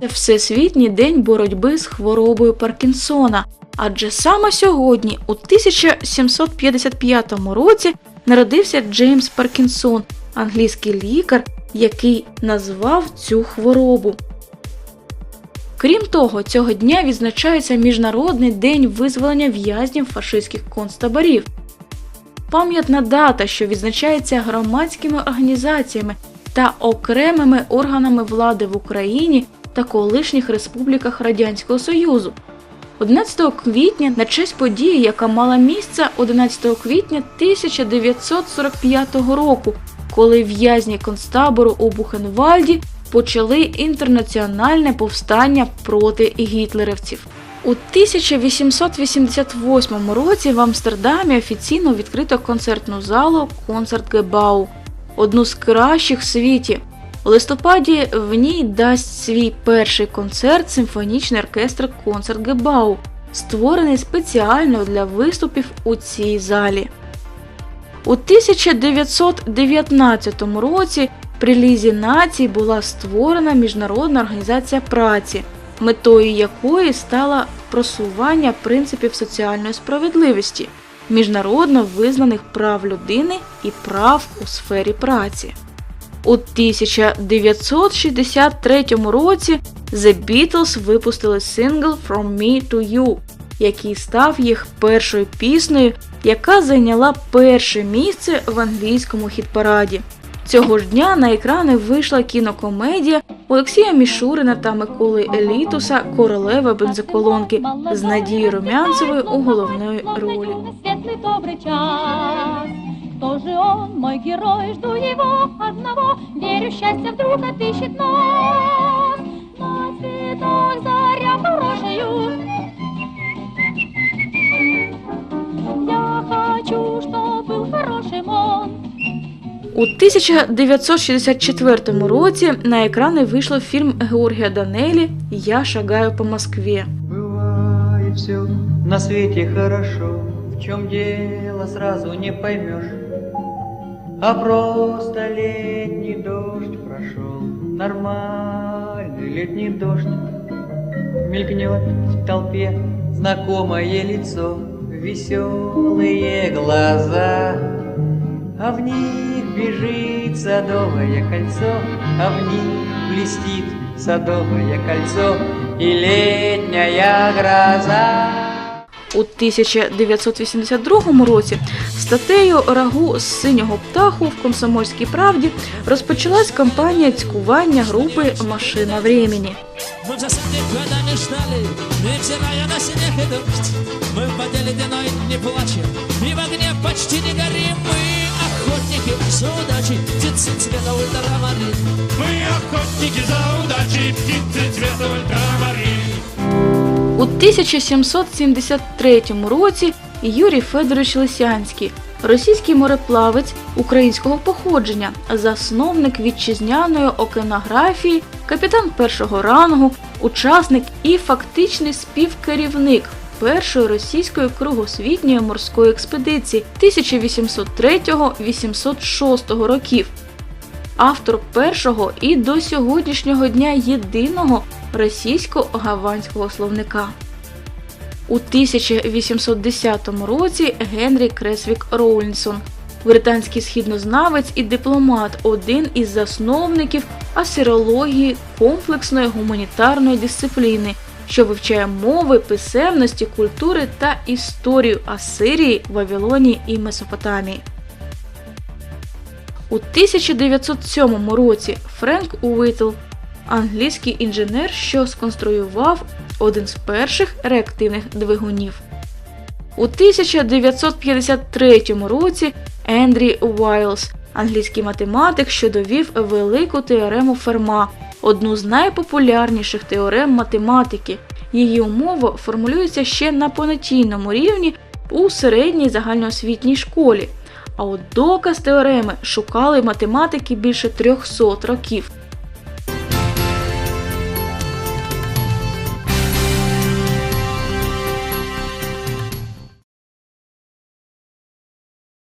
це Всесвітній день боротьби з хворобою Паркінсона. Адже саме сьогодні, у 1755 році, народився Джеймс Паркінсон, англійський лікар, який назвав цю хворобу. Крім того, цього дня відзначається Міжнародний день визволення в'язнів фашистських концтаборів. Пам'ятна дата, що відзначається громадськими організаціями та окремими органами влади в Україні та колишніх республіках Радянського Союзу. 11 квітня на честь події, яка мала місце 11 квітня 1945 року, коли в'язні концтабору у Бухенвальді почали інтернаціональне повстання проти гітлерівців. У 1888 році в Амстердамі офіційно відкрито концертну залу Концертгебау, одну з кращих в світі. У листопаді в ній дасть свій перший концерт симфонічний оркестр Концертгебау, створений спеціально для виступів у цій залі. У 1919 році при Лізі націй була створена Міжнародна організація праці, метою якої стало просування принципів соціальної справедливості, міжнародно визнаних прав людини і прав у сфері праці. У 1963 році The Beatles випустили сингл From Me to You, який став їх першою піснею, яка зайняла перше місце в англійському хіт-параді. Цього ж дня на екрани вийшла кінокомедія Олексія Мішурина та Миколи Елітуса Королева бензоколонки з Надією Румянцевою у головної ролі. Светлый добрый час. Кто же он, мой герой, жду его одного, верю, счастье вдруг отыщет нас. На цветах заря хорошею. Я хочу, чтоб был хорошим он. У 1964 році на екрани вийшов фільм Георгія Данелі Я шагаю по Москві. Бывает все на свете хорошо, в чем дело Сразу не поймешь. А просто летний дождь прошел, нормальный летний дождь. Мелькнет в толпе знакомое лицо, веселые глаза. А в них бежит садовое кольцо, а в них блестит садовое кольцо и летняя гроза. У 1982 році статтею Рагу з синього птаху в комсомольській правді розпочалась кампанія цькування групи Машина времени. Мы в засаде годами ждали, невзирая на снег и дождь. Мы в воде ледяной не плачем, и в огне почти не горим. Мы охотники за удачей, птицы цвета ультрамарин. Мы охотники за удачей, птицы цвета ультрамарин. У 1773 році Юрій Федорович Лисянський, російський мореплавець українського походження, засновник вітчизняної океанографії, капітан першого рангу, учасник і фактичний співкерівник першої російської кругосвітньої морської експедиції 1803-806 років. Автор першого і до сьогоднішнього дня єдиного російсько-гаванського словника. У 1810 році Генрі Кресвік Роулінсон, британський східнознавець і дипломат, один із засновників асирології комплексної гуманітарної дисципліни, що вивчає мови, писемності, культури та історію Асирії, Вавилонії і Месопотамії. У 1907 році Френк Уитл, англійський інженер, що сконструював один з перших реактивних двигунів. У 1953 році Ендрі Уайлз, англійський математик, що довів велику теорему Ферма, одну з найпопулярніших теорем математики. Її умова формулюється ще на понятійному рівні у середній загальноосвітній школі. А от доказ теореми шукали математики більше 300 років.